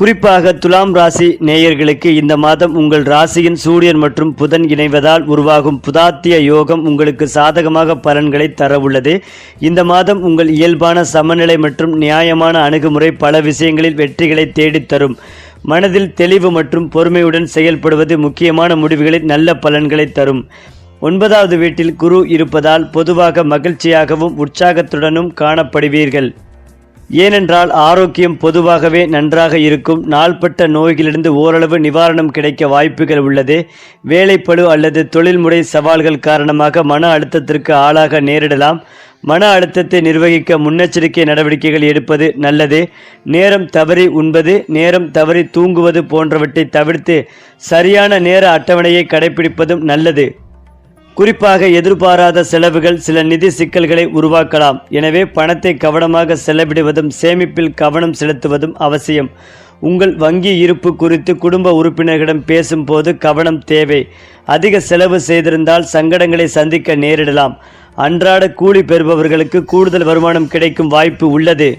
குறிப்பாக துலாம் ராசி நேயர்களுக்கு இந்த மாதம் உங்கள் ராசியின் சூரியன் மற்றும் புதன் இணைவதால் உருவாகும் புதாத்திய யோகம் உங்களுக்கு சாதகமாக பலன்களை தரவுள்ளது. இந்த மாதம் உங்கள் இயல்பான சமநிலை மற்றும் நியாயமான அணுகுமுறை பல விஷயங்களில் வெற்றிகளை தேடித் தரும் மனதில் தெளிவு மற்றும் பொறுமையுடன் செயல்படுவது முக்கியமான முடிவுகளில் நல்ல பலன்களை தரும். ஒன்பதாவது வீட்டில் குரு இருப்பதால் பொதுவாக மகிழ்ச்சியாகவும் உற்சாகத்துடனும் காணப்படுவீர்கள். ஏனென்றால் ஆரோக்கியம் பொதுவாகவே நன்றாக இருக்கும். நாள்பட்ட நோய்களிலிருந்து ஓரளவு நிவாரணம் கிடைக்க வாய்ப்புகள் உள்ளது. வேலைப்பளு அல்லது தொழில்முறை சவால்கள் காரணமாக மன அழுத்தத்திற்கு ஆளாக நேரிடலாம். மன அழுத்தத்தை நிர்வகிக்க முன்னெச்சரிக்கை நடவடிக்கைகள் எடுப்பது நல்லது. நேரம் தவறி உண்பது நேரம் தவறி தூங்குவது போன்றவற்றை தவிர்த்து சரியான நேர அட்டவணையை கடைபிடிப்பதும் நல்லது. குறிப்பாக எதிர்பாராத செலவுகள் சில நிதி சிக்கல்களை உருவாக்கலாம். எனவே பணத்தை கவனமாக செலவிடுவதும் சேமிப்பில் கவனம் செலுத்துவதும் அவசியம். உங்கள் வங்கி இருப்பு குறித்து குடும்ப உறுப்பினர்களிடம் பேசும்போது கவனம் தேவை. அதிக செலவு செய்திருந்தால் சங்கடங்களை சந்திக்க நேரிடலாம். அன்றாட கூலி பெறுபவர்களுக்கு கூடுதல் வருமானம் கிடைக்கும் வாய்ப்பு உள்ளது.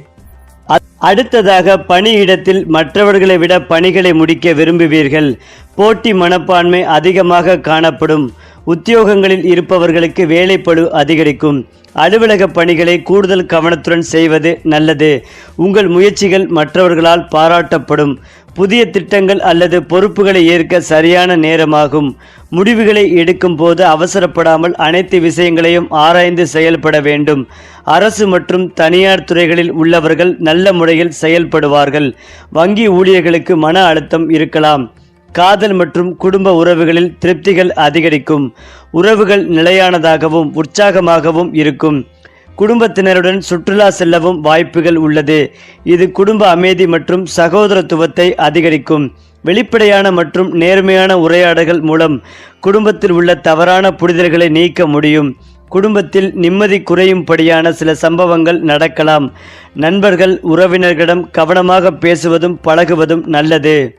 அடுத்ததாக பணியிடத்தில் மற்றவர்களை விட பணிகளை முடிக்க விரும்புவீர்கள். போட்டி மனப்பான்மை அதிகமாக காணப்படும். உத்தியோகங்களில் இருப்பவர்களுக்கு வேலைப்பழு அதிகரிக்கும். அலுவலக பணிகளை கூடுதல் கவனத்துடன் செய்வது நல்லது. உங்கள் முயற்சிகள் மற்றவர்களால் பாராட்டப்படும். புதிய திட்டங்கள் அல்லது பொறுப்புகளை ஏற்க சரியான நேரமாகும். முடிவுகளை எடுக்கும் போது அவசரப்படாமல் அனைத்து விஷயங்களையும் ஆராய்ந்து செயல்பட வேண்டும். அரசு மற்றும் தனியார் துறைகளில் உள்ளவர்கள் நல்ல முறையில் செயல்படுவார்கள். வங்கி ஊழியர்களுக்கு மன அழுத்தம் இருக்கலாம். காதல் மற்றும் குடும்ப உறவுகளில் திருப்திகள் அதிகரிக்கும். உறவுகள் நிலையானதாகவும் உற்சாகமாகவும் இருக்கும். குடும்பத்தினருடன் சுற்றுலா செல்லவும் வாய்ப்புகள் உள்ளது. இது குடும்ப அமைதி மற்றும் சகோதரத்துவத்தை அதிகரிக்கும். வெளிப்படையான மற்றும் நேர்மையான உரையாடல்கள் மூலம் குடும்பத்தில் உள்ள தவறான புரிதல்களை நீக்க முடியும். குடும்பத்தில் நிம்மதி குறையும்படியான சில சம்பவங்கள் நடக்கலாம். நண்பர்கள் உறவினர்களிடம் கவனமாக பேசுவதும் பழகுவதும் நல்லது.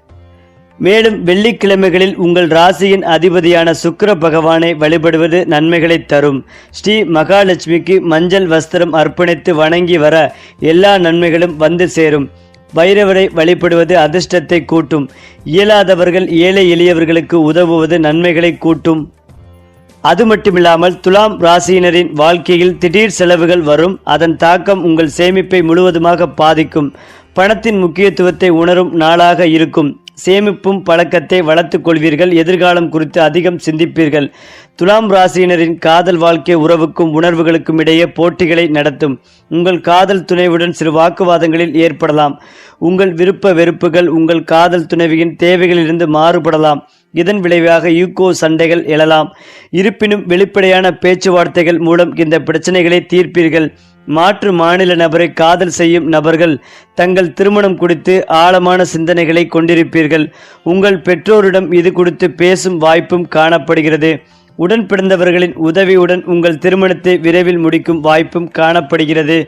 மேலும் வெள்ளிக்கிழமைகளில் உங்கள் ராசியின் அதிபதியான சுக்கர பகவானை வழிபடுவது நன்மைகளை தரும். ஸ்ரீ மகாலட்சுமிக்கு மஞ்சள் வஸ்திரம் அர்ப்பணித்து வணங்கி வர எல்லா நன்மைகளும் வந்து சேரும். பைரவரை வழிபடுவது அதிர்ஷ்டத்தை கூட்டும். இயலாதவர்கள் ஏழை எளியவர்களுக்கு உதவுவது நன்மைகளை கூட்டும். அது மட்டுமில்லாமல் துலாம் ராசியினரின் வாழ்க்கையில் திடீர் செலவுகள் வரும். அதன் தாக்கம் உங்கள் சேமிப்பை முழுவதுமாக பாதிக்கும். பணத்தின் முக்கியத்துவத்தை உணரும் நாளாக இருக்கும். சேமிப்பும் பழக்கத்தை வளர்த்துக் கொள்வீர்கள். எதிர்காலம் குறித்து அதிகம் சிந்திப்பீர்கள். துலாம் ராசியினரின் காதல் வாழ்க்கை உறவுக்கும் உணர்வுகளுக்கும் இடையே போட்டிகளை நடத்தும். உங்கள் காதல் துணைவுடன் சிறு வாக்குவாதங்களில் ஏற்படலாம். உங்கள் விருப்ப வெறுப்புகள் உங்கள் காதல் துணைவியின் தேவைகளிலிருந்து மாறுபடலாம். இதன் விளைவாக யூகோ சண்டைகள் எழலாம். இருப்பினும் வெளிப்படையான பேச்சுவார்த்தைகள் மூலம் இந்த பிரச்சனைகளை தீர்ப்பீர்கள். மாற்று மாநில நபரை காதல் செய்யும் நபர்கள் தங்கள் திருமணம் குறித்து ஆழமான சிந்தனைகளை கொண்டிருப்பீர்கள். உங்கள் பெற்றோரிடம் இது குறித்து பேசும் வாய்ப்பும் காணப்படுகிறது. உடன் பிறந்தவர்களின் உதவியுடன் உங்கள் திருமணத்தை விரைவில் முடிக்கும் வாய்ப்பும் காணப்படுகிறது.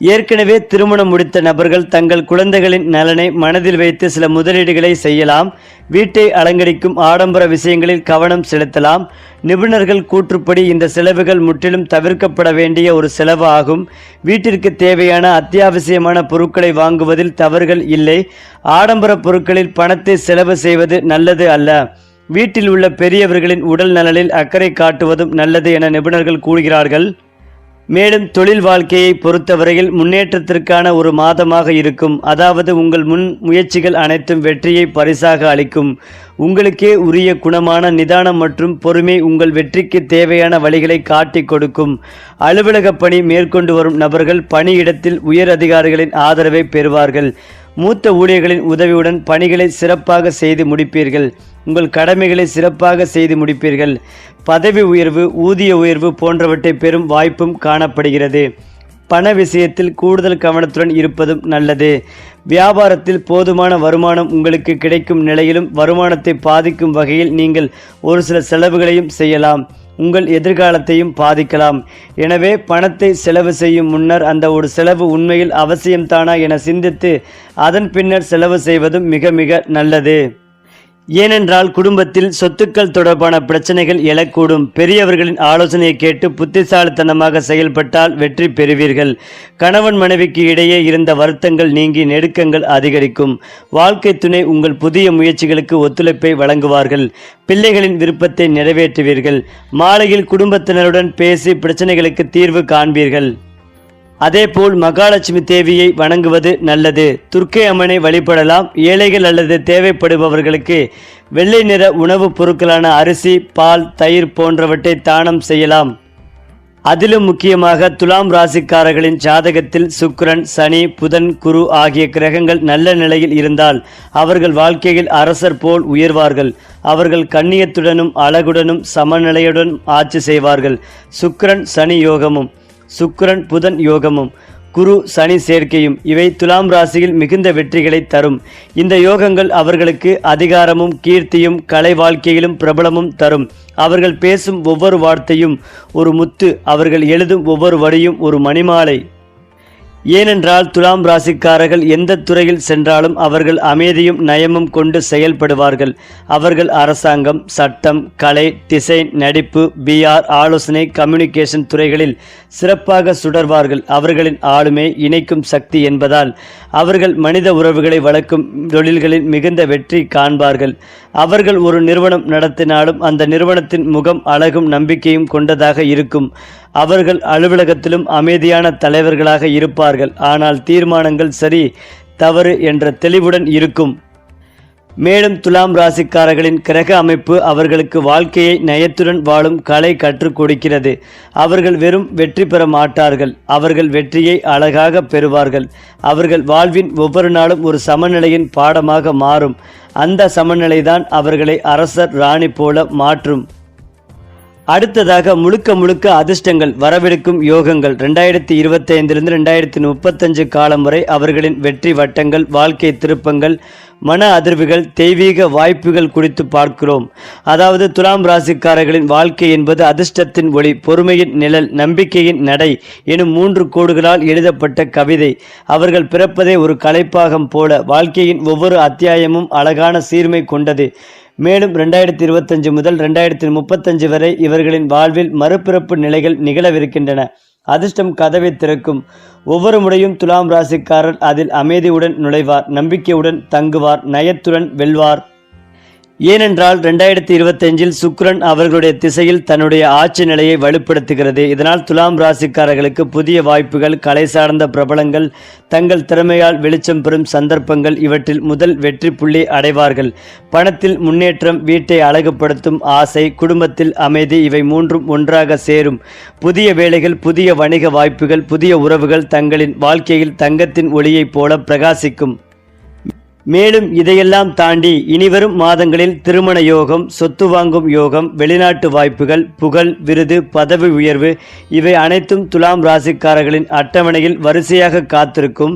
ஏற்கனவே திருமணம் முடித்த நபர்கள் தங்கள் குழந்தைகளின் நலனை மனதில் வைத்து சில முதலீடுகளை செய்யலாம். வீட்டை அலங்கரிக்கும் ஆடம்பர விஷயங்களில் கவனம் செலுத்தலாம். நிபுணர்கள் கூற்றுப்படி இந்த செலவுகள் முற்றிலும் தவிர்க்கப்பட வேண்டிய ஒரு செலவு ஆகும் வீட்டிற்கு தேவையான அத்தியாவசியமான பொருட்களை வாங்குவதில் தவறுகள் இல்லை. ஆடம்பர பொருட்களில் பணத்தை செலவு செய்வது நல்லது அல்ல. வீட்டில் உள்ள பெரியவர்களின் உடல் நலனில் அக்கறை காட்டுவதும் நல்லது என நிபுணர்கள் கூறுகிறார்கள். மேலும் தொழில் வாழ்க்கையை பொறுத்தவரையில் முன்னேற்றத்திற்கான ஒரு மாதமாக இருக்கும். அதாவது உங்கள் முன் முயற்சிகள் அனைத்தும் வெற்றியை பரிசாக அளிக்கும். உங்களுக்கே உரிய குணமான நிதானம் மற்றும் பொறுமை உங்கள் வெற்றிக்கு தேவையான வழிகளை காட்டி கொடுக்கும். அலுவலக பணி மேற்கொண்டு வரும் நபர்கள் பணியிடத்தில் உயர் அதிகாரிகளின் ஆதரவை பெறுவார்கள். மூத்த ஊழியர்களின் உதவியுடன் பணிகளை சிறப்பாக செய்து முடிப்பீர்கள். உங்கள் கடமைகளை சிறப்பாக செய்து முடிப்பீர்கள். பதவி உயர்வு ஊதிய உயர்வு போன்றவற்றை பெறும் வாய்ப்பும் காணப்படுகிறது. பண விஷயத்தில் கூடுதல் கவனத்துடன் இருப்பதும் நல்லது. வியாபாரத்தில் போதுமான வருமானம் உங்களுக்கு கிடைக்கும் நிலையிலும் வருமானத்தை பாதிக்கும் வகையில் நீங்கள் ஒரு சில செலவுகளையும் செய்யலாம். உங்கள் எதிர்காலத்தையும் பாதிக்கலாம். எனவே பணத்தை செலவு செய்யும் முன்னர் அந்த ஒரு செலவு உண்மையில் அவசியம்தானா என சிந்தித்து அதன் பின்னர் செலவு செய்வதும் மிக மிக நல்லது. ஏனென்றால் குடும்பத்தில் சொத்துக்கள் தொடர்பான பிரச்சனைகள் எழக்கூடும். பெரியவர்களின் ஆலோசனையை கேட்டு புத்திசாலித்தனமாக செயல்பட்டால் வெற்றி பெறுவீர்கள். கணவன் மனைவிக்கு இடையே இருந்த வருத்தங்கள் நீங்கி நெருக்கங்கள் அதிகரிக்கும். வாழ்க்கை துணை உங்கள் புதிய முயற்சிகளுக்கு ஒத்துழைப்பை வழங்குவார்கள். பிள்ளைகளின் விருப்பத்தை நிறைவேற்றுவீர்கள். மாலையில் குடும்பத்தினருடன் பேசி பிரச்சனைகளுக்கு தீர்வு காண்பீர்கள். அதேபோல் மகாலட்சுமி தேவியை வணங்குவது நல்லது. துர்க்கை அம்மனை வழிபடலாம். ஏழைகள் அல்லது தேவைப்படுபவர்களுக்கு வெள்ளை நிற உணவுப் பொருட்களான அரிசி பால் தயிர் போன்றவற்றை தானம் செய்யலாம். அதிலும் முக்கியமாக துலாம் ராசிக்காரர்களின் ஜாதகத்தில் சுக்கிரன் சனி புதன் குரு ஆகிய கிரகங்கள் நல்ல நிலையில் இருந்தால் அவர்கள் வாழ்க்கையில் அரசர் போல் உயர்வார்கள். அவர்கள் கண்ணியத்துடனும் அழகுடனும் சமநிலையுடன் ஆட்சி செய்வார்கள். சுக்கிரன் சனி யோகமும். சுக்கிரன் புதன் யோகமும் குரு சனி சேர்க்கையும் இவை துலாம் ராசியில் மிகுந்த வெற்றிகளை தரும். இந்த யோகங்கள் அவர்களுக்கு அதிகாரமும் கீர்த்தியும் கலை வாழ்க்கையிலும் பிரபலமும் தரும். அவர்கள் பேசும் ஒவ்வொரு வார்த்தையும் ஒரு முத்து அவர்கள் எழுதும் ஒவ்வொரு வரியும் ஒரு மணிமாலை. ஏனென்றால் துலாம் ராசிக்காரர்கள் எந்த துறையில் சென்றாலும் அவர்கள் அமைதியும் நயமும் கொண்டு செயல்படுவார்கள். அவர்கள் அரசாங்கம் சட்டம் கலை டிசைன் நடிப்பு பிஆர் ஆலோசனை கம்யூனிகேஷன் துறைகளில் சிறப்பாக சுடர்வார்கள். அவர்களின் ஆளுமை இணைக்கும் சக்தி என்பதால் அவர்கள் மனித உறவுகளை வளர்க்கும் தொழில்களில் மிகுந்த வெற்றி காண்பார்கள். அவர்கள் ஒரு நிறுவனம் நடத்தினாலும் அந்த நிறுவனத்தின் முகம் அழகும் நம்பிக்கையும் கொண்டதாக இருக்கும். அவர்கள் அலுவலகத்திலும் அமைதியான தலைவர்களாக இருப்பார்கள். ஆனால் தீர்மானங்கள் சரி தவறு என்ற தெளிவுடன் இருக்கும். மேலும் துலாம் ராசிக்காரர்களின் கிரக அமைப்பு அவர்களுக்கு வாழ்க்கையை நயத்துடன் வாழும் கலை கற்றுக் கொடுக்கிறது. அவர்கள் வெறும் வெற்றி பெற மாட்டார்கள். அவர்கள் வெற்றியை அழகாக பெறுவார்கள். அவர்கள் வாழ்வின் ஒவ்வொரு நாளும் ஒரு சமநிலையின் பாடமாக மாறும். அந்த சமநிலைதான் அவர்களை அரசர் ராணி போல மாற்றும். அடுத்ததாக முழுக்க முழுக்க அதிர்ஷ்டங்கள் வரவிருக்கும் யோகங்கள். ரெண்டாயிரத்தி இருபத்தைந்திலிருந்து ரெண்டாயிரத்தி முப்பத்தஞ்சு காலம் வரை அவர்களின் வெற்றி வட்டங்கள் வாழ்க்கை திருப்பங்கள் மன அதிர்வுகள் தெய்வீக வாய்ப்புகள் குறித்து பார்க்கிறோம். அதாவது துலாம் ராசிக்காரர்களின் வாழ்க்கை என்பது அதிர்ஷ்டத்தின் ஒளி பொறுமையின் நிழல் நம்பிக்கையின் நடை எனும் மூன்று கோடுகளால் எழுதப்பட்ட கவிதை. அவர்கள் பிறப்பதே ஒரு கலைப்பாகம் போல வாழ்க்கையின் ஒவ்வொரு அத்தியாயமும் அழகான சீர்மை கொண்டது. மேலும் ரெண்டாயிரத்தி இருபத்தஞ்சு முதல் ரெண்டாயிரத்தி முப்பத்தஞ்சு வரை இவர்களின் வாழ்வில் மறுபிறப்பு நிலைகள் நிகழவிருக்கின்றன. அதிர்ஷ்டம் கதவை திறக்கும். ஒவ்வொரு முறையும் துலாம் ராசிக்காரர் அதில் அமைதியுடன் நுழைவார் நம்பிக்கையுடன் தங்குவார் நயத்துடன் வெல்வார். ஏனென்றால் ரெண்டாயிரத்தி இருபத்தஞ்சில் சுக்ரன் அவர்களுடைய திசையில் தன்னுடைய ஆட்சி நிலையை வலுப்படுத்துகிறது. இதனால் துலாம் ராசிக்காரர்களுக்கு புதிய வாய்ப்புகள் கலை சார்ந்த பிரபலங்கள் தங்கள் திறமையால் வெளிச்சம் பெறும் சந்தர்ப்பங்கள் இவற்றில் முதல் வெற்றி புள்ளி அடைவார்கள். பணத்தில் முன்னேற்றம் வீட்டை அழகுபடுத்தும் ஆசை குடும்பத்தில் அமைதி இவை மூன்றும் ஒன்றாக சேரும். புதிய வேலைகள் புதிய வணிக வாய்ப்புகள் புதிய உறவுகள் தங்களின் வாழ்க்கையில் தங்கத்தின் ஒளியைப் போல பிரகாசிக்கும். மேலும் இதையெல்லாம் தாண்டி இனிவரும் மாதங்களில் திருமண யோகம் சொத்து வாங்கும் யோகம் வெளிநாட்டு வாய்ப்புகள் புகழ் விருது பதவி உயர்வு இவை அனைத்தும் துலாம் ராசிக்காரர்களின் அட்டவணையில் வரிசையாக காத்திருக்கும்.